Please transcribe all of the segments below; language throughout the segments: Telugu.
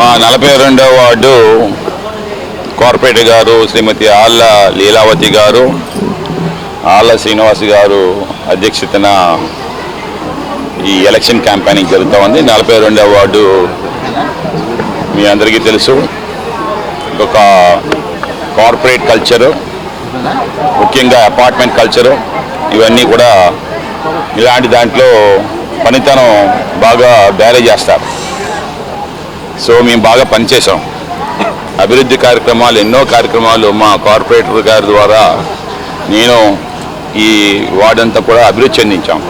మా నలభై రెండవ వార్డు కార్పొరేటర్ గారు శ్రీమతి ఆళ్ళ లీలావతి గారు ఆళ్ళ శ్రీనివాస్ గారు అధ్యక్షతన ఈ ఎలక్షన్ క్యాంపెయినింగ్ జరుగుతూ ఉంది. నలభై రెండవ వార్డు మీ అందరికీ తెలుసు. ఒక కార్పొరేట్ కల్చరు ముఖ్యంగా అపార్ట్మెంట్ కల్చరు ఇవన్నీ కూడా ఇలాంటి దాంట్లో పనితనం బాగా బ్యారేజ్ చేస్తారు. సో మేము బాగా పనిచేసాం అభివృద్ధి కార్యక్రమాలు ఎన్నో కార్యక్రమాలు మా కార్పొరేటర్ గారి ద్వారా నేను ఈ వార్డంతా కూడా అభివృద్ధి చెందించాం.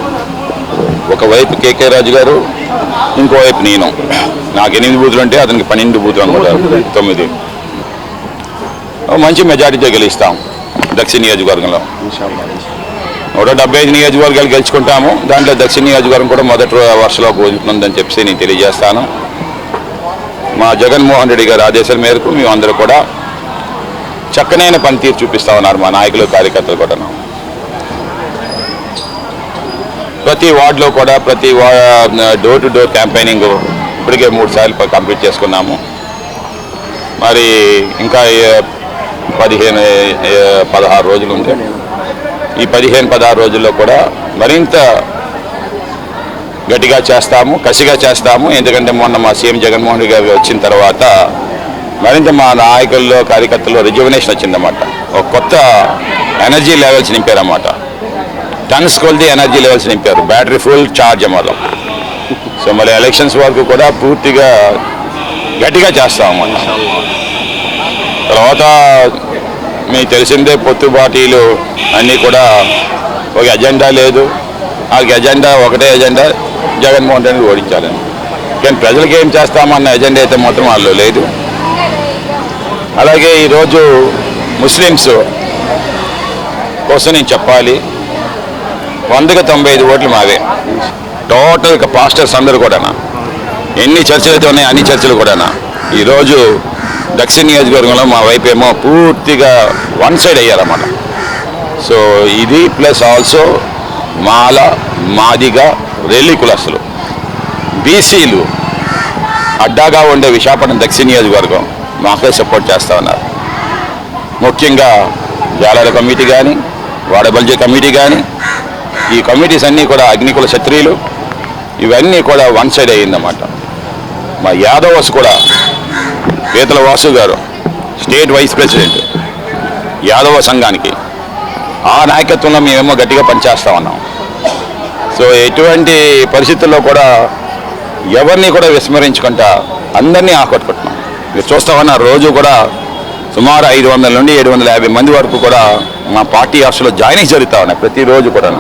ఒకవైపు కేకే రాజు గారు ఇంకోవైపు నేను. నాకు ఎనిమిది బూతులు అంటే అతనికి పన్నెండు బూతులు అనుకుంటారు తొమ్మిది. మంచి మెజారిటీతో గెలుస్తాం దక్షిణ నియోజకవర్గంలో. నూట డెబ్బై ఐదు నియోజకవర్గాలు గెలుచుకుంటాము. దాంట్లో దక్షిణ నియోజకవర్గం కూడా మొదటి వరుసలో ఉంటుందని చెప్పి నేను తెలియజేస్తాను. మా జగన్మోహన్ రెడ్డి గారి ఆదేశాల మేరకు మేము అందరూ కూడా చక్కనైన పనితీరు చూపిస్తా ఉన్నారు మా నాయకులు కార్యకర్తలు కూడా ప్రతి వార్డులో కూడా ప్రతి డోర్ టు డోర్ క్యాంపెయినింగ్ ఇప్పటికే మూడు సార్లు కంప్లీట్ చేసుకున్నాము. మరి ఇంకా పదిహేను పదహారు రోజులు ఉంది ఈ పదిహేను పదహారు రోజుల్లో కూడా మరింత గట్టిగా చేస్తాము కసిగా చేస్తాము. ఎందుకంటే మొన్న మా సీఎం జగన్మోహన్ రెడ్డి గారు వచ్చిన తర్వాత మరింత మా నాయకుల్లో కార్యకర్తల్లో రిజర్వేషన్ వచ్చిందన్నమాట. ఒక కొత్త ఎనర్జీ లెవెల్స్ నింపారన్నమాట. టన్స్ కొలిది ఎనర్జీ లెవెల్స్ నింపారు. బ్యాటరీ ఫుల్ ఛార్జ్ అన్నమాట. సో మళ్ళీ ఎలక్షన్స్ వరకు కూడా పూర్తిగా గట్టిగా చేస్తామన్నమాట. తర్వాత మీకు తెలిసిందే పొత్తు పార్టీలు అన్నీ కూడా ఒక ఎజెండా లేదు. ఆ ఎజెండా ఒకటే ఎజెండా జగన్మోహన్ రెడ్డిని ఓడించాలని. కానీ ప్రజలకు ఏం చేస్తామన్న ఎజెండా అయితే మాత్రం వాళ్ళు లేదు. అలాగే ఈరోజు ముస్లిమ్స్ కోసం నేను చెప్పాలి. వందకు తొంభై ఐదు ఓట్లు మావే. టోటల్ పాస్టర్స్ అందరు కూడానా. ఎన్ని చర్చలు అయితే ఉన్నాయి అన్ని చర్చలు కూడానా. ఈరోజు దక్షిణ నియోజకవర్గంలో మా వైపు ఏమో పూర్తిగా వన్ సైడ్ అయ్యారన్నమాట. సో ఇది ప్లస్ ఆల్సో మాల మాదిగా రెల్లి కులస్తులు. బీసీలు అడ్డాగా ఉండే విశాఖపట్నం దక్షిణ నియోజకవర్గం మాకే సపోర్ట్ చేస్తా ఉన్నారు. ముఖ్యంగా జాలాల కమిటీ కానీ వాడబల్జీ కమిటీ కానీ ఈ కమిటీస్ అన్నీ కూడా అగ్నికుల క్షత్రియులు ఇవన్నీ కూడా వన్ సైడ్ అయ్యిందన్నమాట. మా యాదవస్ కూడా పీతల వాసు గారు స్టేట్ వైస్ ప్రెసిడెంట్ యాదవ సంఘానికి. ఆ నాయకత్వంలో మేమేమో గట్టిగా పనిచేస్తా ఉన్నాం. సో ఎటువంటి పరిస్థితుల్లో కూడా ఎవరిని కూడా విస్మరించుకుంటా అందరినీ ఆకట్టుకుంటున్నాం. మీరు చూస్తా ఉన్న రోజు కూడా సుమారు ఐదు వందల నుండి ఏడు వందల యాభై మంది వరకు కూడా మా పార్టీ ఆఫీసులో జాయినింగ్ జరుగుతూ ఉన్నాయి ప్రతిరోజు కూడా